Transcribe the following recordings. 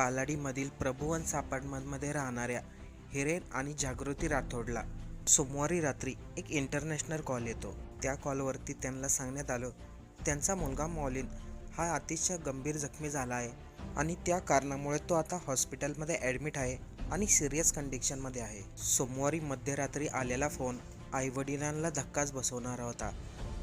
पालाडीमधील प्रभुवंश अपार्टमेंटमध्ये राहणाऱ्या हिरेन आणि जागृती राठोडला सोमवारी रात्री एक इंटरनॅशनल कॉल येतो. त्या कॉलवरती त्यांना सांगण्यात आलं त्यांचा मुलगा मॉलिन हा अतिशय गंभीर जखमी झाला आहे आणि त्या कारणामुळे तो आता हॉस्पिटलमध्ये ॲडमिट आहे आणि सिरियस कंडिशनमध्ये आहे. सोमवारी मध्यरात्री आलेला फोन आईवडिलांना धक्काच बसवणारा होता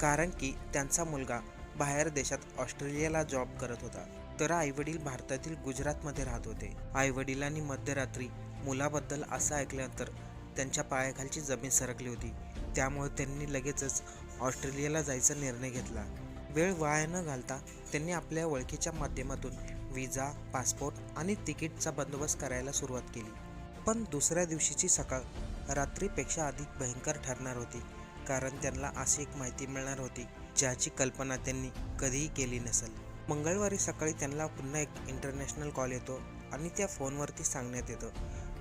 कारण की त्यांचा मुलगा बाहेर देशात ऑस्ट्रेलियाला जॉब करत होता. तर आईवडील भारतातील गुजरातमध्ये राहत होते. आईवडिलांनी मध्यरात्री मुलाबद्दल असं ऐकल्यानंतर त्यांच्या पायाखालची जमीन सरकली होती. त्यामुळे त्यांनी लगेचच ऑस्ट्रेलियाला जायचा निर्णय घेतला. वेळ वाया न घालता त्यांनी आपल्या ओळखीच्या माध्यमातून विजा पासपोर्ट आणि तिकीटचा बंदोबस्त करायला सुरुवात केली. पण दुसऱ्या दिवशीची सकाळ रात्रीपेक्षा अधिक भयंकर ठरणार होती कारण त्यांना अशी एक माहिती मिळणार होती ज्याची कल्पना त्यांनी कधीही केली नसेल. मंगळवारी सकाळी त्यांना पुन्हा एक इंटरनॅशनल कॉल येतो आणि त्या फोनवरती सांगण्यात येतं.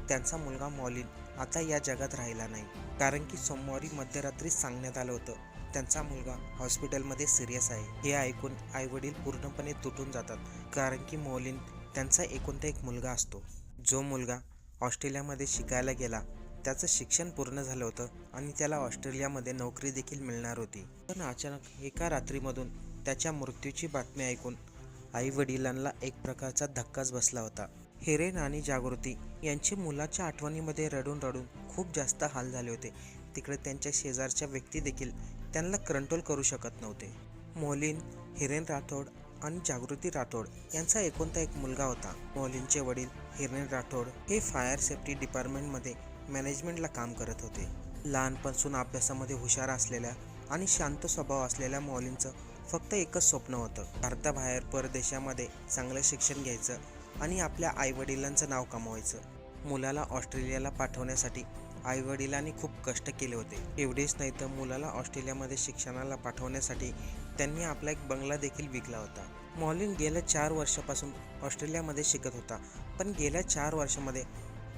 त्यांचा मुलगा मॉलिन आता या जगात राहिला नाही कारण की सोमवारी मध्यरात्री सांगण्यात आलं होतं. त्यांचा मुलगा हॉस्पिटलमध्ये सिरियस आहे. हे ऐकून आईवडील पूर्णपणे तुटून जातात कारण की मॉलिन त्यांचा एकोणता एक मुलगा असतो. जो मुलगा ऑस्ट्रेलियामध्ये शिकायला गेला त्याचं शिक्षण पूर्ण झालं होतं आणि त्याला ऑस्ट्रेलियामध्ये नोकरी देखील मिळणार होती. पण अचानक एका रात्रीमधून त्याच्या मृत्यूची बातमी ऐकून आई वडिलांना एक प्रकारचा धक्काच बसला होता. हिरेन आणि जागृती यांची मुलाच्या आठवणीमध्ये रडून रडून खूप जास्त हाल झाले होते. तिकडे त्यांच्या शेजारच्या व्यक्ती देखील त्यांना कंट्रोल करू शकत नव्हते. मोलिन हिरेन राठोड आणि जागृती राठोड यांचा एकोणता एक मुलगा होता. मोलिनचे वडील हिरेन राठोड हे फायर सेफ्टी डिपार्टमेंटमध्ये मॅनेजमेंटला काम करत होते. लहानपासून अभ्यासामध्ये हुशार असलेल्या आणि शांत स्वभाव असलेल्या मॉलिनचं फक्त एकच स्वप्न होतं. भारताबाहेर परदेशामध्ये चांगलं शिक्षण घ्यायचं आणि आपल्या आईवडिलांचं नाव कमवायचं. मुलाला ऑस्ट्रेलियाला पाठवण्यासाठी आईवडिलांनी खूप कष्ट केले होते. एवढेच नाही तर मुलाला ऑस्ट्रेलियामध्ये शिक्षणाला पाठवण्यासाठी त्यांनी आपला एक बंगला देखील विकला होता. मॉलिन गेल्या चार वर्षापासून ऑस्ट्रेलियामध्ये शिकत होता. पण गेल्या चार वर्षामध्ये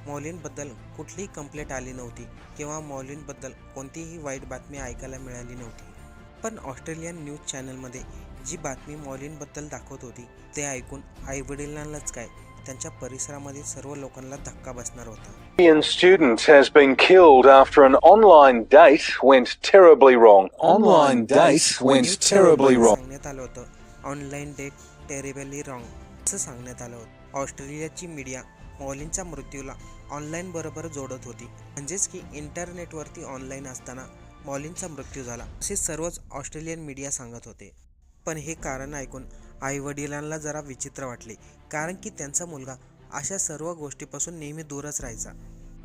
मॉलिनबद्दल कुठलीही कंप्लेंट आली नव्हती किंवा मॉलिनबद्दल कोणतीही वाईट बातमी ऐकायला मिळाली नव्हती. पण ऑस्ट्रेलियन न्यूज चॅनलमध्ये जी बातमी मॉलिनबद्दल दाखवत होती ते ऐकून आईवडिलांनाच काय त्यांच्या परिसरामधील सर्व लोकांना धक्का बसणार होता Australian student has been killed after an online date went terribly wrong. Online date went terribly wrong. सांगण्यात आलं होतं ऑनलाईन डेट टेरेबली रॉंग असं सांगण्यात आलं होतं ऑस्ट्रेलियाची मीडिया मॉलिनच्या मृत्यूला ऑनलाईन बरोबर जोडत होती म्हणजेच की इंटरनेटवरती ऑनलाईन असताना मॉलिनचा मृत्यू झाला असे सर्वच ऑस्ट्रेलियन मीडिया सांगत होते. पण हे कारण ऐकून आईवडिलांना जरा विचित्र वाटले कारण की त्यांचा मुलगा अशा सर्व गोष्टीपासून नेहमी दूरच राहायचा.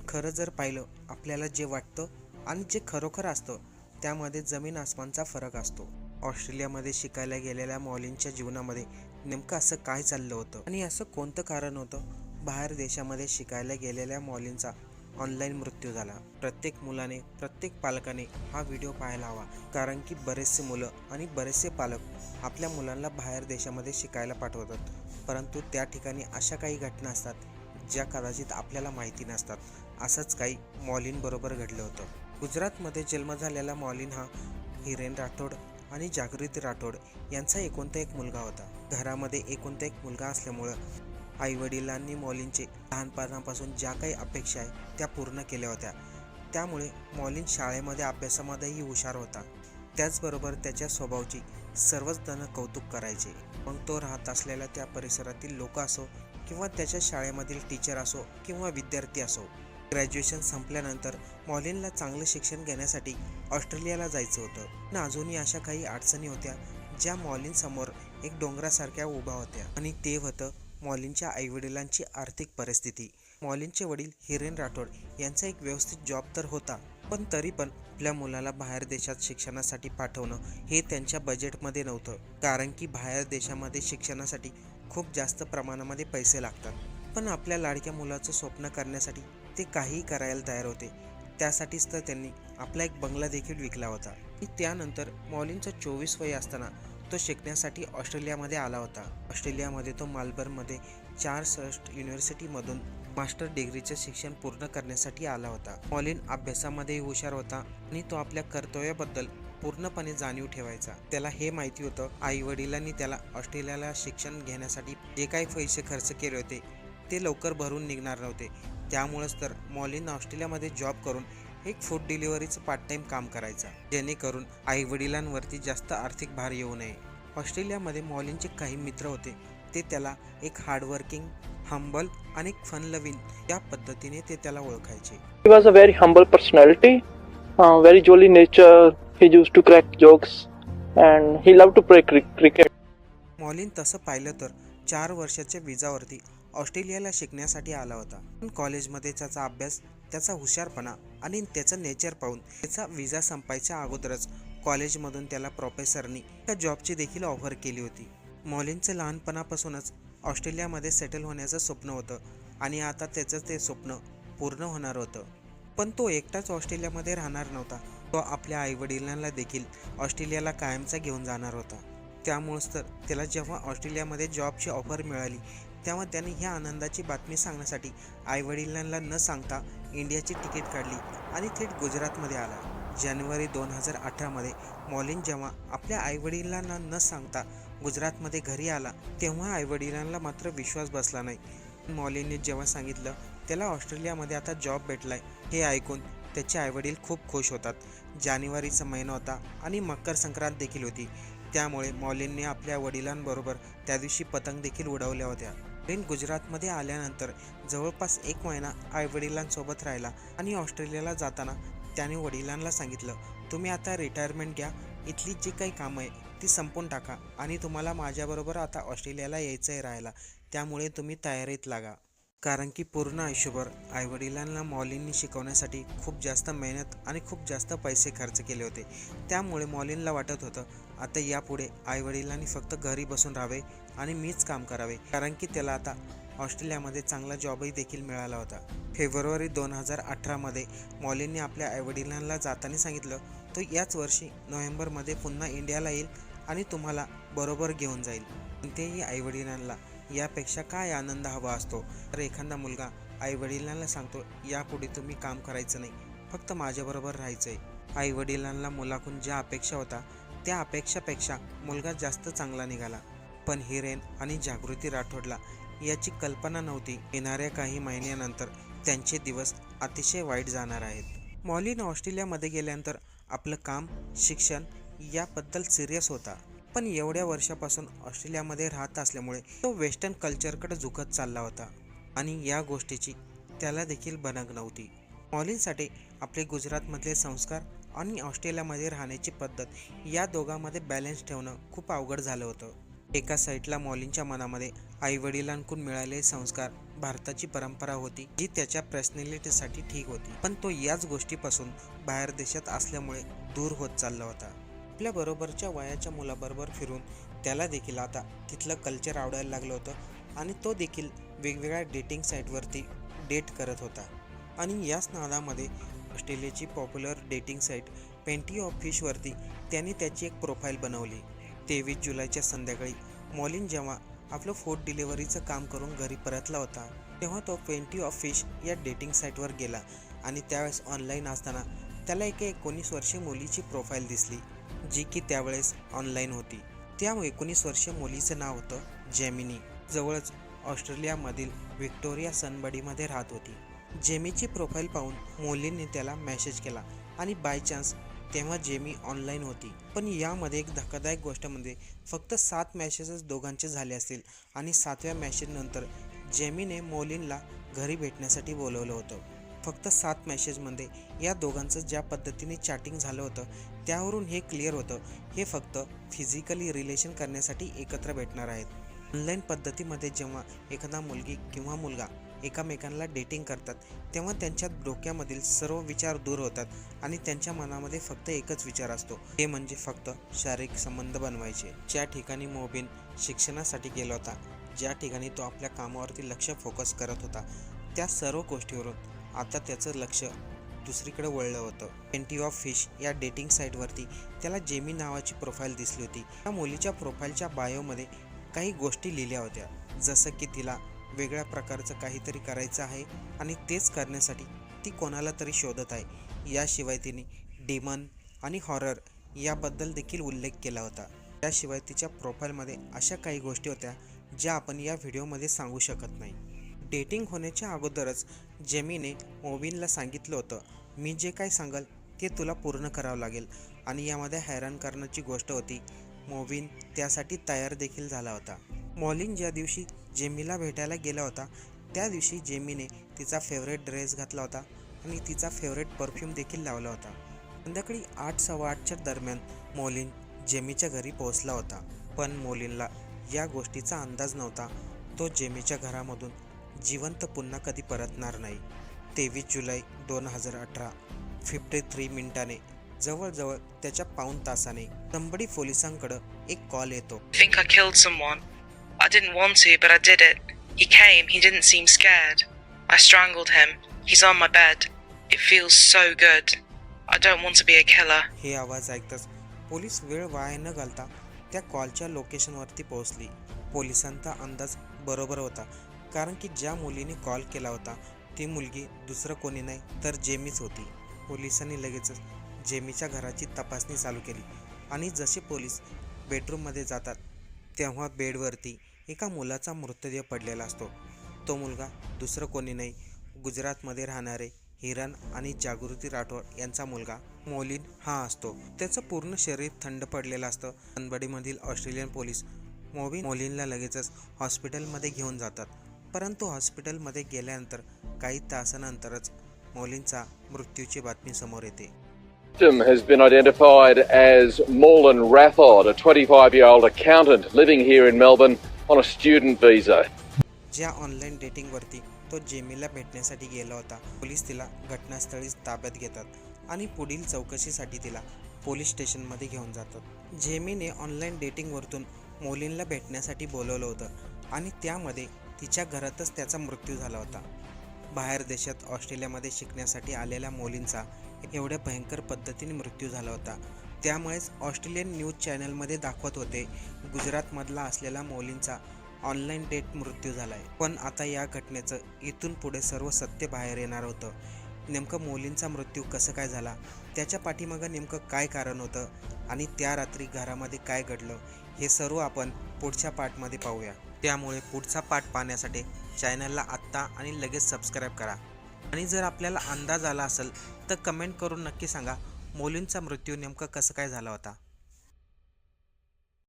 खरं जर पाहिलं आपल्याला जे वाटतं आणि जे खरोखर असतं त्यामध्ये जमीन आसमानचा फरक असतो. ऑस्ट्रेलियामध्ये शिकायला गेलेल्या मॉलिनच्या जीवनामध्ये नेमकं असं काय चाललं होतं? आणि असं कोणतं कारण होतं? बाहेर देशामध्ये शिकायला गेलेल्या मॉलिनचा ऑनलाईन मृत्यू झाला. प्रत्येक मुलाने प्रत्येक पालकाने हा व्हिडिओ पाहायला हवा. कारण की बरेचसे मुलं आणि बरेचसे पालक आपल्या मुलांना बाहेर देशामध्ये शिकायला पाठवतात. परंतु त्या ठिकाणी अशा काही घटना असतात ज्या कदाचित आपल्याला माहिती नसतात. असंच काही मॉलिनबरोबर घडलं होतं. गुजरातमध्ये जन्म झालेला मॉलिन हा हिरेन राठोड आणि जागृती राठोड यांचा एकोणता एक मुलगा होता. घरामध्ये एकोणता एक मुलगा असल्यामुळं आईवडिलांनी मॉलिनचे लहानपणापासून ज्या काही अपेक्षा आहे त्या पूर्ण केल्या होत्या. त्यामुळे मॉलिन शाळेमध्ये अभ्यासामध्येही हुशार होता. त्याचबरोबर त्याच्या स्वभावाची सर्वच जण कौतुक करायचे. मग तो राहत असलेल्या त्या परिसरातील लोक असो किंवा त्याच्या शाळेमधील टीचर असो किंवा विद्यार्थी असो ग्रॅज्युएशन संपल्यानंतर मॉलिनला चांगलं शिक्षण घेण्यासाठी ऑस्ट्रेलियाला जायचं होतं. पण अजूनही अशा काही अडचणी होत्या ज्या मॉलिनसमोर एक डोंगरासारख्या उभ्या होत्या. आणि ते होतं मॉलिनच्या आईवडिलांची आर्थिक परिस्थिती. मॉलिनचे वडील हिरेन राठोड यांचा एक व्यवस्थित जॉब तर होता पण तरी पण आपल्या मुलाला बाहेर देशात शिक्षणासाठी पाठवणं हे त्यांच्या बजेटमध्ये नव्हतं. कारण की बाहेर देशामध्ये शिक्षणासाठी खूप जास्त प्रमाणामध्ये पैसे लागतात. पण आपल्या लाडक्या मुलाचं स्वप्न करण्यासाठी ते काहीही करायला तयार होते. त्यासाठीच तर त्यांनी आपला एक बंगला देखील विकला होता. त्यानंतर मॉलिनचं चोवीस वय असताना तो शिकण्यासाठी ऑस्ट्रेलियामध्ये आला होता. ऑस्ट्रेलियामध्ये तो मालबर्नमध्ये चार सर्स्ट युनिव्हर्सिटीमधून मास्टर डिग्रीचं शिक्षण पूर्ण करण्यासाठी आला होता. मॉलिन अभ्यासामध्येही हुशार होता आणि तो आपल्या कर्तव्याबद्दल पूर्णपणे जाणीव ठेवायचा. त्याला हे माहिती होतं आई वडिलांनी त्याला ऑस्ट्रेलियाला शिक्षण घेण्यासाठी जे काही पैसे खर्च केले होते ते लवकर भरून निघणार नव्हते. त्यामुळंच तर मॉलिन ऑस्ट्रेलियामध्ये जॉब करून एक फूड डिलिव्हरीचं पार्ट टाइम काम करायचा जेणेकरून आई वडिलांवरती जास्त आर्थिक भार येऊ नये ऑस्ट्रेलियामध्ये मॉलिनचे काही मित्र होते ते त्याला एक हार्डवर्किंग हंबल आणि फन लविन या पद्धतीने ते त्याला ओळखायचे very humble personality, uh, very jolly nature. He used to crack jokes, and he loved to play cri- cricket. मॉलिन तसं पाहिलं तर चार वर्षाच्या विजावरती ऑस्ट्रेलियाला शिकण्यासाठी आला होता. पण कॉलेजमध्ये त्याचा अभ्यास त्याचा हुशारपणा आणि त्याचं नेचर पाहून त्याचा विजा संपायच्या अगोदरच कॉलेजमधून त्याला प्रोफेसरनी त्या जॉबची देखील ऑफर केली होती. मॉलिनचं लहानपणापासूनच ऑस्ट्रेलियामध्ये सेटल होण्याचं स्वप्न होतं आणि आता त्याचं ते स्वप्न पूर्ण होणार होतं. पण तो एकटाच ऑस्ट्रेलियामध्ये राहणार नव्हता. तो आपल्या आईवडिलांना देखील ऑस्ट्रेलियाला कायमचा घेऊन जाणार होता. त्यामुळंच तर त्याला जेव्हा ऑस्ट्रेलियामध्ये जॉबची ऑफर मिळाली तेव्हा त्याने ह्या आनंदाची बातमी सांगण्यासाठी आईवडिलांना न सांगता इंडियाची तिकीट काढली आणि थेट गुजरातमध्ये आला. जानेवारी दोन हजार अठरामध्ये मॉलिन जेव्हा आपल्या आईवडिलांना न सांगता गुजरातमध्ये घरी आला तेव्हा आईवडिलांना मात्र विश्वास बसला नाही. मॉलिनने जेव्हा सांगितलं त्याला ऑस्ट्रेलियामध्ये आता जॉब भेटलाय हे ऐकून त्याचे आईवडील खूप खुश होतात. जानेवारीचा महिना होता आणि मकर संक्रांत देखील होती. त्यामुळे मॉलिनने आपल्या वडिलांबरोबर त्या दिवशी पतंग देखील उडवल्या होत्या. ट्रेन गुजरातमध्ये आल्यानंतर जवळपास एक महिना आईवडिलांसोबत राहिला आणि ऑस्ट्रेलियाला जाताना त्याने वडिलांना सांगितलं तुम्ही आता रिटायरमेंट घ्या. इथली जी काही कामं आहे ती संपून टाका आणि तुम्हाला माझ्याबरोबर आता ऑस्ट्रेलियाला यायचं आहे राहायला. त्यामुळे तुम्ही तयारीत लागा. कारण की पूर्ण आयुष्यभर आईवडिलांना मॉलिननी शिकवण्यासाठी खूप जास्त मेहनत आणि खूप जास्त पैसे खर्च केले होते. त्यामुळे मॉलिनला वाटत होतं आता यापुढे आईवडिलांनी फक्त घरी बसून राहावे आणि मीच काम करावे. कारण की त्याला आता ऑस्ट्रेलियामध्ये चांगला जॉबही देखील मिळाला होता. फेब्रुवारी दोन हजार अठरामध्ये मॉलिनने आपल्या आईवडिलांना जाताना सांगितलं तो याच वर्षी नोव्हेंबरमध्ये पुन्हा इंडियाला येईल आणि तुम्हाला बरोबर घेऊन जाईल. कोणत्याही आईवडिलांना यापेक्षा काय आनंद हवा असतो? तर एखादा मुलगा आईवडिलांना सांगतो यापुढे तुम्ही काम करायचं नाही फक्त माझ्याबरोबर राहायचं आहे आईवडिलांना मुलाकडून ज्या अपेक्षा होता त्या अपेक्षापेक्षा मुलगा जास्त चांगला निघाला. पण हिरेन आणि जागृती राठोडला याची कल्पना नव्हती. येणाऱ्या काही महिन्यानंतर त्यांचे दिवस अतिशय वाईट जाणार आहेत. मॉलिन ऑस्ट्रेलियामध्ये गेल्यानंतर आपलं काम शिक्षण याबद्दल सिरियस होता. पण एवढ्या वर्षापासून ऑस्ट्रेलियामध्ये राहत असल्यामुळे तो वेस्टर्न कल्चरकडे झुकत चालला होता आणि या गोष्टीची त्याला देखील बनक नव्हती. मॉलिनसाठी आपले गुजरातमधले संस्कार आणि ऑस्ट्रेलियामध्ये राहण्याची पद्धत या दोघांमध्ये बॅलन्स ठेवणं खूप अवघड झालं होतं. एका साईडला मॉलिनच्या मनामध्ये आईवडिलांकडून मिळालेले संस्कार भारताची परंपरा होती जी त्याच्या पर्सनॅलिटीसाठी ठीक होती. पण तो याच गोष्टीपासून बाहेर देशात असल्यामुळे दूर होत चालला होता. आपल्या बरोबरच्या वयाच्या मुलाबरोबर फिरून त्याला देखील आता तिथलं कल्चर आवडायला लागलं होतं आणि तो देखील वेगवेगळ्या डेटिंग साईटवरती डेट करत होता. आणि याच नादामध्ये ऑस्ट्रेलियाची popular dating site plenty of फिशवरती त्याने त्याची एक प्रोफाईल बनवली. तेवीस जुलैच्या संध्याकाळी. मॉलिन जेव्हा आपलं फूड डिलिव्हरीचं काम करून घरी परतला होता तेव्हा तो ट्वेंटी ऑफ फिश या डेटिंग साईटवर गेला आणि त्यावेळेस ऑनलाईन असताना त्याला एका एकोणीस वर्षीय मुलीची प्रोफाईल दिसली जी की त्यावेळेस ऑनलाईन होती. त्या एकोणीस वर्षीय मुलीचं नाव होतं जेमिनी जवळच ऑस्ट्रेलियामधील व्हिक्टोरिया सनबडीमध्ये राहत होती. जेमीची प्रोफाईल पाहून मोलींनी त्याला मेसेज केला आणि बाय चान्स तेव्हा जेमी ऑनलाईन होती. पण यामध्ये एक धक्कादायक गोष्ट म्हणजे फक्त सात मॅचेसच दोघांचे झाले असतील आणि सातव्या मॅचेसनंतर जेमीने मोलिनला घरी भेटण्यासाठी बोलवलं होतं. फक्त सात मॅसेजमध्ये या दोघांचं ज्या पद्धतीने चॅटिंग झालं होतं त्यावरून हे क्लिअर होतं हे फक्त फिजिकली रिलेशन करण्यासाठी एकत्र भेटणार आहेत. ऑनलाईन पद्धतीमध्ये जेव्हा एखादा मुलगी किंवा मुलगा एकामेकांना डेटिंग करतात. तेव्हा त्यांच्या डोक्यामधील सर्व विचार दूर होतात आणि त्यांच्या मनामध्ये फक्त एकच विचार असतो. ते म्हणजे फक्त शारीरिक संबंध बनवायचे. ज्या ठिकाणी मोबिन शिक्षणासाठी गेला होता ज्या ठिकाणी तो आपल्या कामावरती लक्ष फोकस करत होता त्या सर्व गोष्टीवरून आता त्याचं लक्ष दुसरीकडे वळलं होतं. एंटी ऑफ फिश या डेटिंग साईटवरती त्याला जेमी नावाची प्रोफाईल दिसली होती. त्या मुलीच्या प्रोफाईलच्या बायोमध्ये काही गोष्टी लिहिल्या होत्या. जसं की तिला वेगळ्या प्रकारचं काहीतरी करायचं आहे आणि तेच करण्यासाठी ती कोणाला तरी शोधत आहे. याशिवाय तिने डिमन आणि हॉरर याबद्दल देखील उल्लेख केला होता. त्याशिवाय तिच्या प्रोफाईलमध्ये अशा काही गोष्टी होत्या ज्या आपण या व्हिडिओमध्ये सांगू शकत नाही. डेटिंग होण्याच्या अगोदरच जेमीने मोबिनला सांगितलं होतं मी जे काय सांगाल ते तुला पूर्ण करावं लागेल. आणि यामध्ये हैराण करण्याची गोष्ट होती मोविन त्यासाठी तयार देखील झाला होता. मॉलिन ज्या दिवशी जेमीला भेटायला गेला होता. त्या दिवशी जेमीने तिचा फेवरेट ड्रेस घातला होता आणि तिचा फेवरेट परफ्यूम देखील लावला होता. संध्याकाळी आठ सव्वा आठच्या दरम्यान मोलिन जेमीच्या घरी पोहोचला होता. पण मोलिनला या गोष्टीचा अंदाज नव्हता. तो जेमीच्या घरामधून जिवंत पुन्हा कधी परतणार नाही. तेवीस जुलै दोन हजार अठरा फिफ्टी थ्री मिनिटाने जवळजवळ त्याच्या पाऊण तासाने तंबडी पोलिसांकडं एक कॉल येतो. I didn't want to, but I did it. He came, he didn't seem scared. I strangled him. He's on my bed. It feels so good. I don't want to be a killer. हे आवाज ऐकताच police वेळ वाया न घालता त्या कॉलच्या लोकेशनवरती पोहोचली पोलिसांचा अंदाज बरोबर होता कारण की ज्या मुलीने कॉल केला होता ती मुलगी दुसरं कोणी नाही तर जेमीच होती पोलिसांनी लगेचच जेमीच्या घराची तपासणी चालू केली आणि जसे पोलीस बेडरूममध्ये जातात तेव्हा बेडवरती एका मुलाचा मृतदेह पडलेला असतो. तो मुलगा दुसरं कोणी नाही. गुजरातमध्ये राहणारे हिरण आणि जागृती राठोड यांचा मुलगा मोलिन हा असतो. त्याचं पूर्ण शरीर थंड पडलेलं असतं. तनबडीमधील ऑस्ट्रेलियन पोलीस मोबिन मोलिनला लगेचच हॉस्पिटलमध्ये घेऊन जातात. परंतु हॉस्पिटलमध्ये गेल्यानंतर काही तासानंतरच मोलिनचा मृत्यूची बातमी समोर येते. Victim has been identified as Morlan Rathod, a 25 year old accountant living here in Melbourne. On a student visa. ज्या ऑनलाईन डेटिंगवरती तो जेमीला भेटण्यासाठी गेला होता पोलीस तिला घटनास्थळीच ताब्यात घेतात आणि पुढील चौकशीसाठी तिला पोलीस स्टेशनमध्ये घेऊन जातात. जेमीने ऑनलाईन डेटिंगवरतून मोलींला भेटण्यासाठी बोलवलं होतं आणि त्यामध्ये तिच्या घरातच त्याचा मृत्यू झाला होता. बाहेर देशात ऑस्ट्रेलियामध्ये शिकण्यासाठी आलेल्या मोलींचा एवढ्या भयंकर पद्धतीने मृत्यू झाला होता. त्यामुळेच ऑस्ट्रेलियन न्यूज चॅनलमध्ये दाखवत होते गुजरातमधला असलेला मौलींचा ऑनलाईन डेट मृत्यू झाला आहे पण आता या घटनेचं इथून पुढे सर्व सत्य बाहेर येणार होतं. नेमकं मौलींचा मृत्यू कसं काय झाला? त्याच्या पाठीमागं नेमकं काय कारण होतं? आणि त्या रात्री घरामध्ये काय घडलं? हे सर्व आपण पुढच्या पार्टमध्ये पाहूया. त्यामुळे पुढचा पार्ट पाहण्यासाठी चॅनलला आत्ता आणि लगेच सबस्क्राईब करा. आणि जर आपल्याला अंदाज आला असेल तर कमेंट करून नक्की सांगा. मोलींचा मृत्यू नेमका कसं काय झाला होता?